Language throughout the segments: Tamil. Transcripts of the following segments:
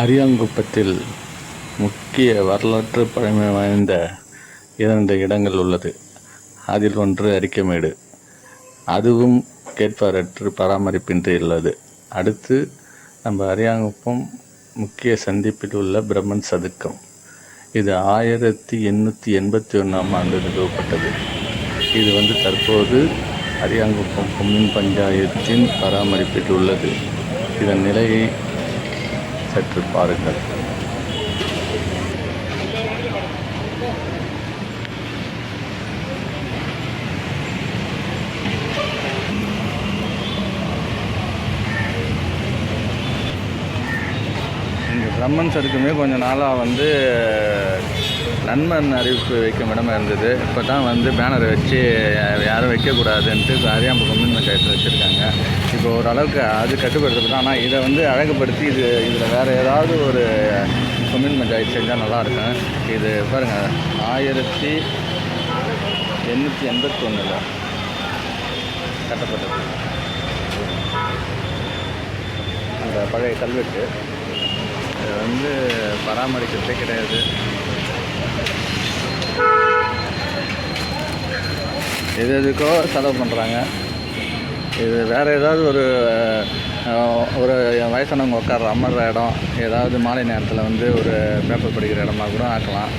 அரியாங்குப்பத்தில் முக்கிய வரலாற்று பழமை வாய்ந்த இரண்டு இடங்கள் உள்ளது. அதில் ஒன்று அரிக்கமேடு. அதுவும் கேட்பாரற்று பராமரிப்பின்றி உள்ளது அடுத்து நம்ம அரியாங்குப்பம் முக்கிய சந்திப்பில் உள்ள பிரம்மன் சதுக்கம். இது ஆயிரத்தி எண்ணூற்றி எண்பத்தி ஒன்றாம் ஆண்டு நிறுவப்பட்டது. இது வந்து தற்போது அரியாங்குப்பம் கொம்யூன் பஞ்சாயத்தின் பராமரிப்பில் உள்ளது. இதன் நிலையை சற்று பாருங்கள். இந்த பிரம்மன் சதுக்கமே கொஞ்ச நாளாக வந்து நண்பன் அறிவிப்பு வைக்கும் இடமா இருந்தது. இப்போ தான் வந்து பேனரை வச்சு யாரும் வைக்கக்கூடாதுன்ட்டு அரியாம்பு கொம்யூன் பஞ்சாயத்தில் வச்சுருக்காங்க. இப்போ ஓரளவுக்கு அது கட்டுப்படுத்தப்படும் ஆனால் இதை வந்து அழகுப்படுத்தி இது இதில் வேறு ஏதாவது ஒரு கொம்யூன் பஞ்சாயத்து செஞ்சால் நல்லாயிருக்கும் இது பாருங்கள் ஆயிரத்தி எண்ணூற்றி எண்பத்தொன்னில் கட்டப்பட்டது. அந்த பழைய கல்வெட்டு வந்து பராமரிக்கிறதே கிடையாது. எது எதுக்கோ செலவு பண்ணுறாங்க இது வேறு ஏதாவது ஒரு ஒரு வயசானவங்க உட்கார்ற அமர்ற இடம் ஏதாவது மாலை நேரத்தில் வந்து ஒரு பேப்பர் படிக்கிற இடமா கூட ஆக்கலாம்.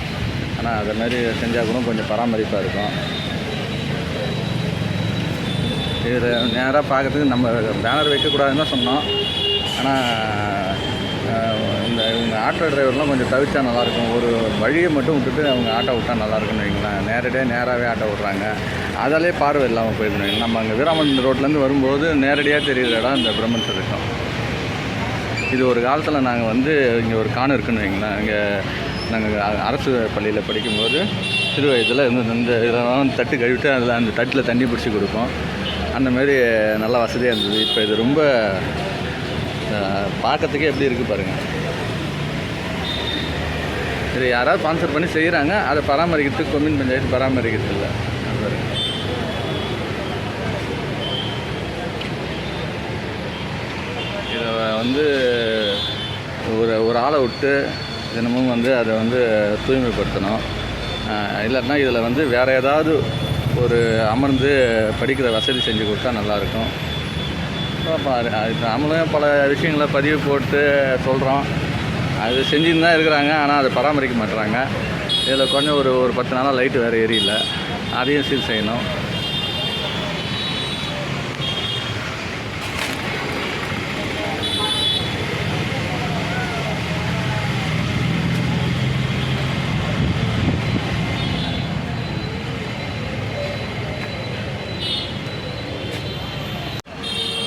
ஆனால் அதை மாதிரி செஞ்சால் கூட கொஞ்சம் பராமரிப்பாக இருக்கும். இதில் நேராக பார்க்கறதுக்கு நம்ம பேனர் வைக்கக்கூடாதுன்னு தான் சொன்னோம். ஆனால் இந்த இவங்க ஆட்டோ டிரைவர்லாம் கொஞ்சம் தவிர்த்தா நல்லாயிருக்கும். ஒரு வழியை மட்டும் விட்டுட்டு அவங்க ஆட்டோ விட்டால் நல்லாயிருக்கும்னு வைங்களேன். நேரடியாக நேராகவே ஆட்டோ விட்றாங்க. அதாலே பார்வை இல்லாமல் போயிடுன்னு நம்ம அங்கே வீராமன் ரோட்லேருந்து வரும்போது நேரடியாக தெரிகிற இடம் இந்த பிரம்மன் சதுக்கம் இது ஒரு காலத்தில் நாங்கள் வந்து இங்கே ஒரு காணு இருக்குன்னு வைங்களேன். இங்கே நாங்கள் அரசு பள்ளியில் படிக்கும்போது சிறு வயதில் இந்த இந்த இதெல்லாம் தட்டு கழுவிட்டு அதில் அந்த தட்டில் தண்ணி பிடிச்சி கொடுப்போம். அந்த மாதிரி நல்ல வசதியாக இருந்தது. இப்போ இது ரொம்ப பார்க்கறதுக்கே எப்படி இருக்குது பாருங்கள் இது யாராவது ஸ்பான்சர் பண்ணி செய்கிறாங்க அதை பராமரிக்கிறதுக்கு கொம்யூன் பஞ்சாயத்து பராமரிக்கிறது இல்லை. இதை வந்து ஒரு ஒரு ஆளை விட்டு தினமும் வந்து அதை வந்து தூய்மைப்படுத்தணும். இல்லைன்னா இதில் வந்து வேறு ஏதாவது ஒரு அமர்ந்து படிக்கிற வசதி செஞ்சு கொடுத்தா நல்லாயிருக்கும் நம்மளும் பல விஷயங்களை பதிவு போட்டு சொல்கிறோம் அது செஞ்சுன்னு தான் இருக்கிறாங்க ஆனால் அதை பராமரிக்க மாட்டுறாங்க இதில் கொஞ்சம் ஒரு ஒரு பத்து நாளாக லைட்டு வேறு எரியல. அதையும் சீர் செய்யணும்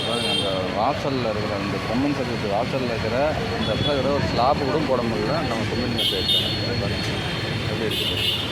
பாருங்க அந்த வாசலில் இருக்கிற அந்த பொம்மன் சதுரத்து வாசலில் இருக்கிற அந்த இடத்துல ஒரு ஸ்லாப் கூட போட முடியல. நம்ம கொம்யூன் பாருங்க எப்படி இருக்குது